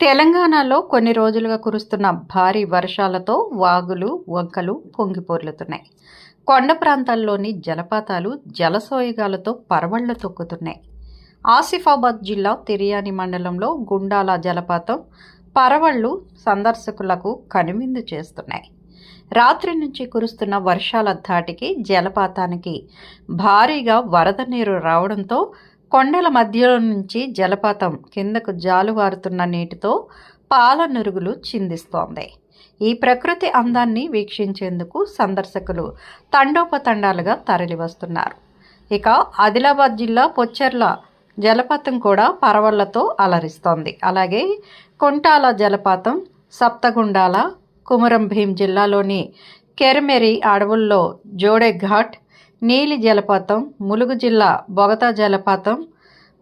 తెలంగాణలో కొన్ని రోజులుగా కురుస్తున్న భారీ వర్షాలతో వాగులు వంకలు పొంగిపోర్లుతున్నాయి. కొండ ప్రాంతాల్లోని జలపాతాలు జలసోయగాలతో పరవళ్ళు తొక్కుతున్నాయి. ఆసిఫాబాద్ జిల్లా తిరియాని మండలంలో గుండాల జలపాతం పరవళ్ళు సందర్శకులకు కనువిందు చేస్తున్నాయి. రాత్రి నుంచి కురుస్తున్న వర్షాల ధాటికి జలపాతానికి భారీగా వరద నీరు రావడంతో కొండల మధ్యలో నుంచి జలపాతం కిందకు జాలువారుతున్న నీటితో పాల నురుగులు చిందిస్తోంది. ఈ ప్రకృతి అందాన్ని వీక్షించేందుకు సందర్శకులు తండోపతండాలుగా తరలివస్తున్నారు. ఇక ఆదిలాబాద్ జిల్లా పొచ్చెర్ల జలపాతం కూడా పరవళ్ళతో అలరిస్తోంది. అలాగే కొంటాల జలపాతం సప్తగుండాల కుమరం భీం జిల్లాలోని కెరమెరి అడవుల్లో జోడే ఘాట్ నీలి జలపాతం ములుగు జిల్లా బొగతా జలపాతం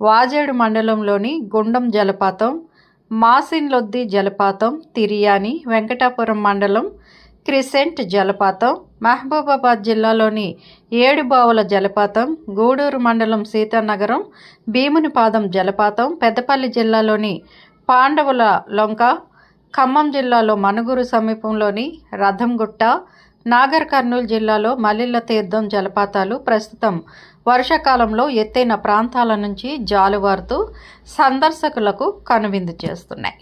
వాజేడు మండలంలోని గుండం జలపాతం మాసిన్లొద్ది జలపాతం తిరియాని వెంకటాపురం మండలం క్రిసెంట్ జలపాతం మహబూబాబాద్ జిల్లాలోని ఏడుబావుల జలపాతం గూడూరు మండలం సీతానగరం భీమునిపాదం జలపాతం పెద్దపల్లి జిల్లాలోని పాండవుల లొంక ఖమ్మం జిల్లాలో మనుగురు సమీపంలోని రథంగుట్ట నాగర్ కర్నూలు జిల్లాలో మలిల్ల తీర్థం జలపాతాలు ప్రస్తుతం వర్షాకాలంలో ఎత్తైన ప్రాంతాల నుంచి జాలువారుతూ సందర్శకులకు కనువిందు చేస్తున్నాయి.